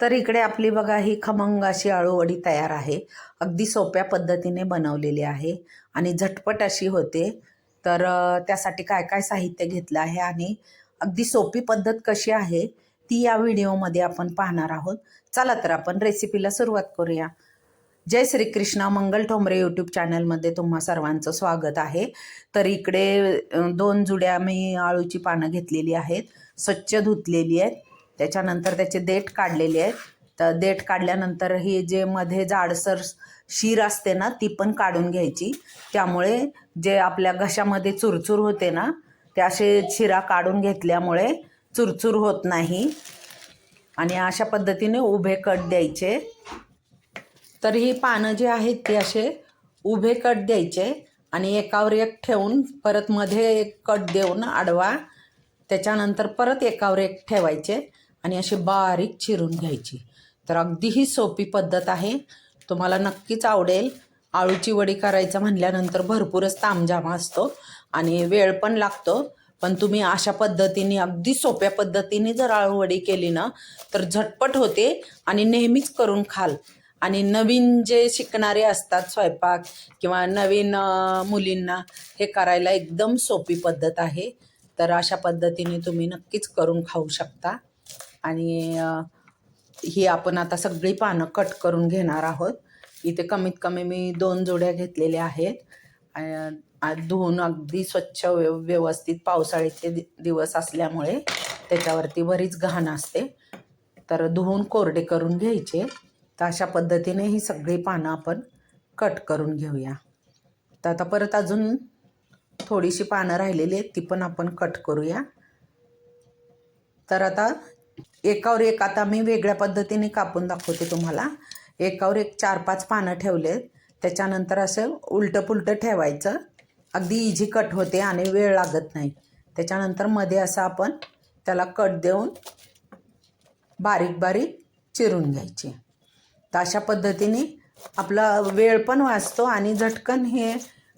तर इकडे आपली बघा ही खमंग अशी आळूवडी तयार आहे. अगदी सोप्या पद्धतीने बनवलेली आहे आणि झटपट अशी होते. तर त्यासाठी काय काय साहित्य घेतलं आहे आणि अगदी सोपी पद्धत कशी आहे ती या व्हिडिओमध्ये आपण पाहणार आहोत. चला तर आपण रेसिपीला सुरुवात करूया. जय श्रीकृष्ण मंगल ठोंबरे यूट्यूब चॅनलमध्ये तुम्हा सर्वांचं स्वागत आहे. तर इकडे दोन जुड्या मी आळूची पानं घेतलेली आहेत स्वच्छ धुतलेली आहेत. त्याच्यानंतर त्याचे देठ काढलेले आहेत. तर देठ काढल्यानंतर ही जे मध्ये जाडसर शीर असते ना ती पण काढून घ्यायची. त्यामुळे जे आपल्या घशामध्ये चुरचूर होते ना ते असे शिरा काढून घेतल्यामुळे चुरचूर होत नाही. आणि अशा पद्धतीने उभे कट द्यायचे. तर ही पानं जी आहेत ती असे उभे कट द्यायचे आणि एकावर एक ठेवून परत मध्ये एक कट देऊन आडवा त्याच्यानंतर परत एकावर एक ठेवायचे. आणि अशी बारीक चिरून घ्यायची. तर अगदी ही सोपी पद्धत आहे. तुम्हाला नक्कीच आवडेल. आळूची वडी करायचं म्हणल्यानंतर भरपूरच तामजामा असतो आणि वेळ पण लागतो. पण तुम्ही अशा पद्धतीने अगदी सोप्या पद्धतीने जर आळूवडी केली ना तर झटपट होते आणि नेहमीच करून खाल. आणि नवीन जे शिकणारे असतात स्वयंपाक किंवा नवीन मुलींना हे करायला एकदम सोपी पद्धत आहे. तर अशा पद्धतीने तुम्ही नक्कीच करून खाऊ शकता. आणि ही आपण आता सगळी पानं कट करून घेणार आहोत. इथे कमीत कमी मी दोन जोड्या घेतलेल्या आहेत. धुवून अगदी स्वच्छ व्यव व्यवस्थित पावसाळ्याचे दि दिवस असल्यामुळे त्याच्यावरती बरीच घाण असते. तर धुवून कोरडे करून घ्यायचे. तर अशा पद्धतीने ही सगळी पानं आपण कट करून घेऊया. तर आता परत अजून थोडीशी पानं राहिलेली आहेत ती पण आपण कट करूया. तर आता एकावर एक आता मी वेगळ्या पद्धतीने कापून दाखवते तुम्हाला. एकावर एक चार पाच पानं ठेवले त्याच्यानंतर असं उलटं पुलटं ठेवायचं. अगदी इझी कट होते आणि वेळ लागत नाही. त्याच्यानंतरमध्ये असं आपण त्याला कट देऊन बारीक बारीक चिरून घ्यायची. तर अशा पद्धतीने आपला वेळ पण वाचतो आणि झटकन हे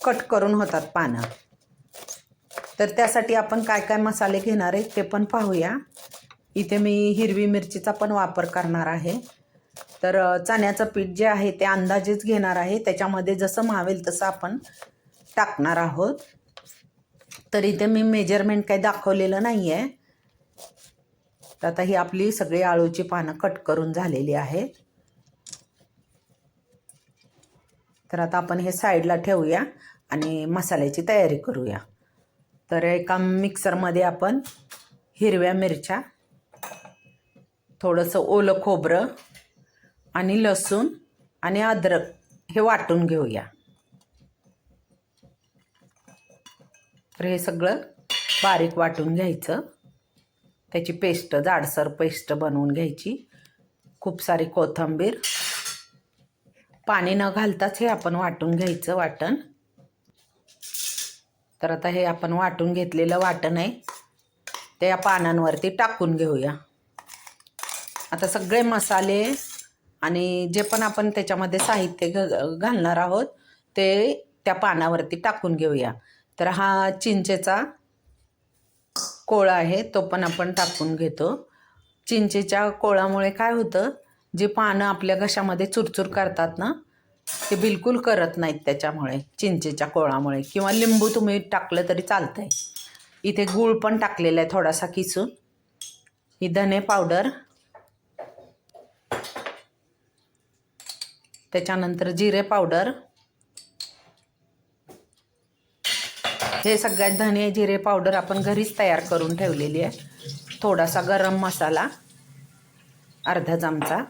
कट करून होतात पानं. तर त्यासाठी आपण काय काय मसाले घेणार आहे ते पण पाहूया. इथे मी हिरवी मिरचीचा पण वापर करणार आहे. तर चण्याचं पीठ जे आहे ते अंदाजेच घेणार आहे. त्याच्यामध्ये जसं मावेल तसं आपण टाकणार आहोत. तर इथे मी मेजरमेंट काही दाखवलेलं नाही आहे तर आता ही आपली सगळी आळूची पानं कट करून झालेली आहेत. तर आता आपण हे साईडला ठेवूया आणि मसाल्याची तयारी करूया. तर एका मिक्सरमध्ये आपण हिरव्या मिरच्या थोडंसं ओलं खोबरं आणि लसूण आणि अद्रक हे वाटून घेऊया. तर हे सगळं बारीक वाटून घ्यायचं. त्याची पेस्ट जाडसर पेस्ट बनवून घ्यायची. खूप सारी कोथिंबीर. पाणी न घालताच हे आपण वाटून घ्यायचं वाटण. तर आता हे आपण वाटून घेतलेलं वाटण आहे. ते या पानांवरती टाकून घेऊया. आता सगळे मसाले आणि जे पण आपण त्याच्यामध्ये साहित्य घ घालणार आहोत ते त्या पानावरती टाकून घेऊया. तर हा चिंचेचा कोळा आहे तो पण आपण टाकून घेतो. चिंचेच्या कोळामुळे काय होतं जे पानं आपल्या घशामध्ये चुरचूर करतात ना ते बिलकुल करत नाहीत त्याच्यामुळे चिंचेच्या कोळामुळे. किंवा लिंबू तुम्ही टाकलं तरी चालतंय. इथे गूळ पण टाकलेला आहे थोडासा किसून. ही धने पावडर त्याच्यानंतर जिरे पावडर. हे सगळ्यात धने जिरे पावडर आपण घरीच तयार करून ठेवलेली आहे. थोडासा गरम मसाला अर्धा चमचा.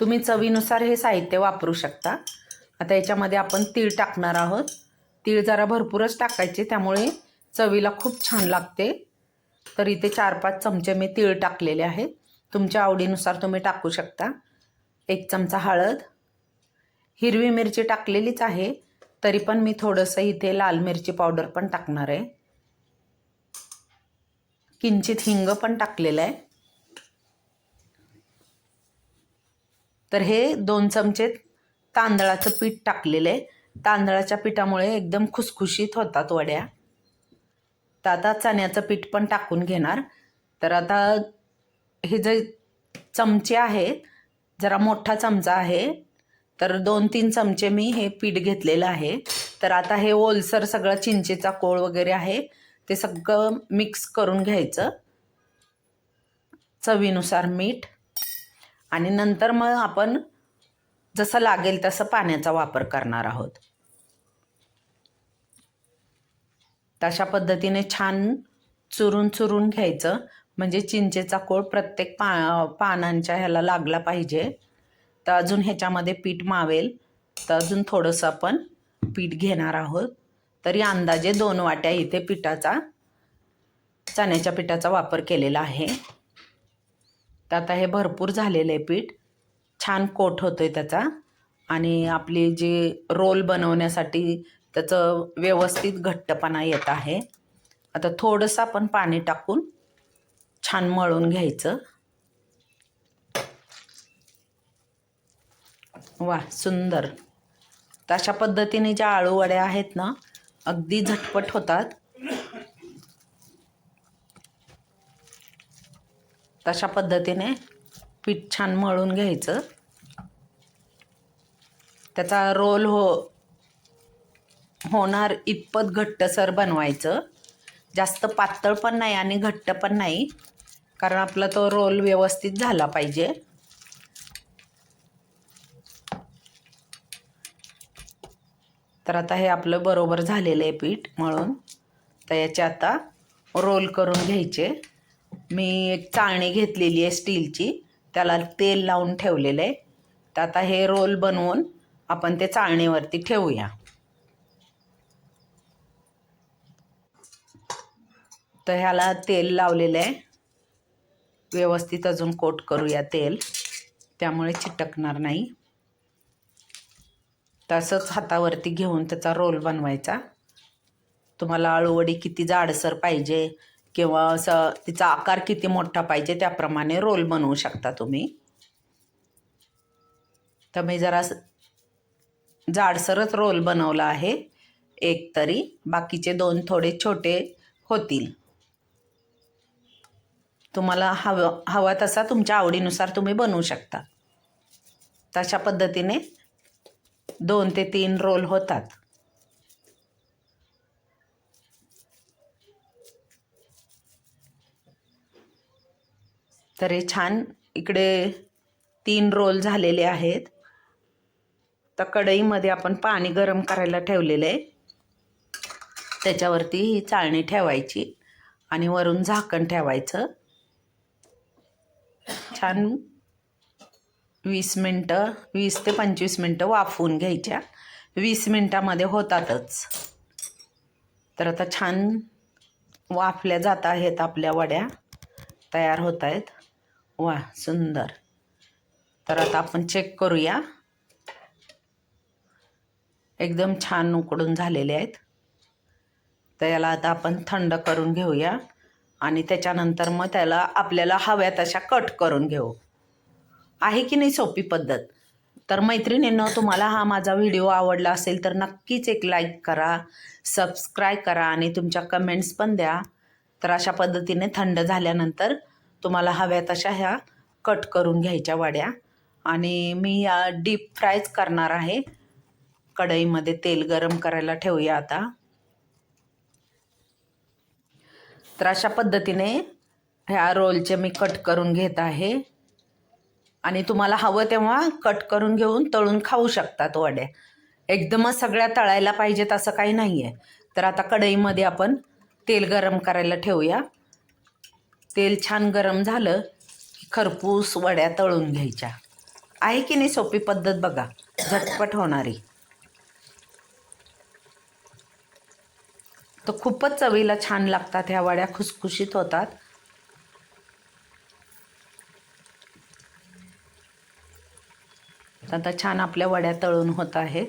तुम्ही चवीनुसार हे साहित्य वापरू शकता. आता याच्यामध्ये आपण तीळ टाकणार आहोत. तीळ जरा भरपूरच टाकायचे त्यामुळे चवीला खूप छान लागते. तर इथे चार पाच चमचे मी तीळ टाकलेले आहेत. तुमच्या आवडीनुसार तुम्ही टाकू शकता. एक चमचा हळद. हिरवी मिरची टाकलेलीच आहे तरी पण मी थोडंसं इथे लाल मिरची पावडर पण टाकणार आहे. किंचित हिंग पण टाकलेलं आहे. तर हे दोन चमचे तांदळाचं पीठ टाकलेलं आहे. तांदळाच्या पिठामुळे एकदम खुसखुशीत होतात वड्या. तर आता चण्याचं पीठ पण टाकून घेणार. तर आता हे जे चमचे आहेत जरा मोठा चमचा आहे तर दोन तीन चमचे मी हे पीठ घेतलेलं आहे. तर आता हे ओलसर सगळं चिंचेचा कोळ वगैरे आहे ते सगळं मिक्स करून घ्यायचं. चवीनुसार मीठ. आणि नंतर मग आपण जसं लागेल तसं पाण्याचा वापर करणार आहोत. तशा पद्धतीने छान चुरून चुरून घ्यायचं. म्हणजे चिंचेचा कोळ प्रत्येक पा पानांच्या ह्याला लागला पाहिजे. तर अजून ह्याच्यामध्ये पीठ मावेल. तर अजून थोडंसं आपण पीठ घेणार आहोत. तरी अंदाजे दोन वाट्या इथे पिठाचा चण्याच्या पिठाचा वापर केलेला आहे. तर आता हे भरपूर झालेलं आहे पीठ. छान कोट होतो आहे त्याचा. आणि आपली जी रोल बनवण्यासाठी त्याचं व्यवस्थित घट्टपणा येत आहे. आता थोडंसं आपण पाणी टाकून छान मळून घ्यायचं. वा सुंदर. तर अशा पद्धतीने ज्या आळूवड्या आहेत ना अगदी झटपट होतात. तशा पद्धतीने पीठ छान मळून घ्यायचं. त्याचा रोल हो होणार इतपत घट्टसर बनवायचं. जास्त पातळ पण नाही आणि घट्ट पण नाही. कारण आपला तो रोल व्यवस्थित झाला पाहिजे. तर आता हे आपलं बरोबर झालेलं आहे पीठ मळून. तर याचे आता रोल करून घ्यायचे. मी एक चाळणी घेतलेली आहे स्टीलची. त्याला तेल लावून ठेवलेलं आहे. तर आता हे रोल बनवून आपण ते चाळणीवरती ठेवूया. तर ह्याला तेल लावलेलं आहे. व्यवस्थित अजून कोट करूया तेल. त्यामुळे चिटकणार नाही. तसंच हातावरती घेऊन त्याचा रोल बनवायचा. तुम्हाला आळूवडी किती जाडसर पाहिजे किंवा असं तिचा आकार किती मोठा पाहिजे त्याप्रमाणे रोल बनवू शकता तुम्ही. तर मी जरा जाडसरच रोल बनवला आहे. एक तरी. बाकीचे दोन थोडे छोटे होतील. तुम्हाला हवं हवा तसा तुमच्या आवडीनुसार तुम्ही बनवू शकता. तशा पद्धतीने दोन ते तीन रोल होतात. तर हे छान इकडे तीन रोल झालेले आहेत. तर कढईमध्ये आपण पाणी गरम करायला ठेवलेलं आहे. त्याच्यावरती ही चाळणी ठेवायची आणि वरून झाकण ठेवायचं. छान वीस मिनटं वीस ते पंचवीस मिनटं वाफवून घ्यायच्या. वीस मिनटामध्ये होतातच. तर आता छान वाफल्या जात आहेत आपल्या वड्या. तयार होत आहेत वा सुंदर. तर आता आपण चेक करूया. एकदम छान उकडून झालेले आहेत. तर याला आता आपण थंड करून घेऊया. आणि त्याच्यानंतर मग त्याला आपल्याला हव्या तशा कट करून घेऊ. आहे की नाही सोपी पद्धत? तर मैत्रिणींनो तुम्हाला हा माझा व्हिडिओ आवडला असेल तर नक्कीच एक लाईक करा सबस्क्राईब करा आणि तुमच्या कमेंट्स पण द्या. तर अशा पद्धतीने थंड झाल्यानंतर तुम्हाला हव्या तशा ह्या कट करून घ्यायच्या वड्या. आणि मी या डीप फ्रायच करणार आहे. कढईमध्ये तेल गरम करायला ठेवूया आता. तर अशा पद्धतीने ह्या रोलचे मी कट करून घेत आहे. आणि तुम्हाला हवं तेव्हा कट करून घेऊन तळून खाऊ शकतात वड्या. एकदमच सगळ्या तळायला पाहिजेत असं काही नाही आहे तर आता कढईमध्ये आपण तेल गरम करायला ठेवूया. तेल छान गरम झालं की खरपूस वड्या तळून घ्यायच्या. आहे की नाही सोपी पद्धत बघा. झटपट होणारी. तर खूपच चवीला छान लागतात ह्या वड्या खुसखुशीत होतात. आता छान आपल्या वड्या तळून होत आहेत.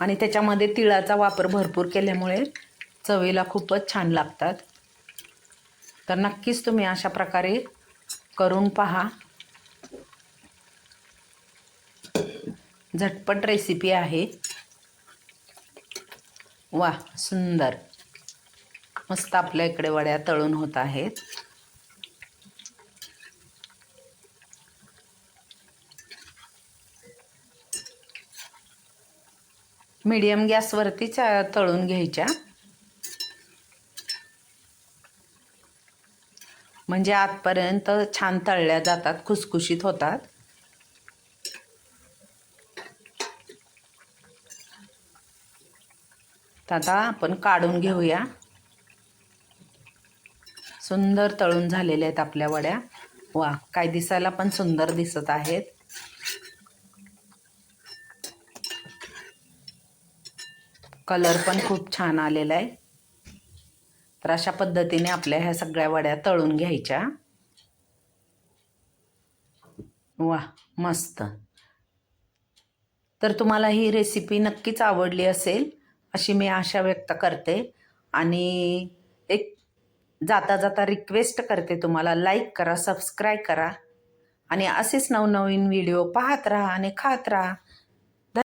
आणि त्याच्यामध्ये तिळाचा वापर भरपूर केल्यामुळे चवीला खूपच छान लागतात. तर नक्कीच तुम्ही अशा प्रकारे करून पहा. झटपट रेसिपी आहे. वा सुंदर. मस्त आपल्या इकडे वड्या तळून होत आहेत. मीडियम गॅसवरती तळून घ्यायच्या. म्हणजे आतपर्यंत छान तळल्या जातात खुसखुशीत होतात. तर आता आपण काढून घेऊया. सुंदर तळून झालेल्या आहेत आपल्या वड्या. वा काय दिसायला पण सुंदर दिसत आहेत. कलर पण खूप छान आलेला आहे. तर अशा पद्धतीने आपल्या ह्या सगळ्या वड्या तळून घ्यायच्या. वा मस्त. तर तुम्हाला ही रेसिपी नक्कीच आवडली असेल. अशी मी आशा व्यक्त करते. आणि एक जाता जाता रिक्वेस्ट करते तुम्हाला लाईक करा सबस्क्राईब करा. आणि असेच नवनवीन व्हिडिओ पाहत राहा आणि खात राहा.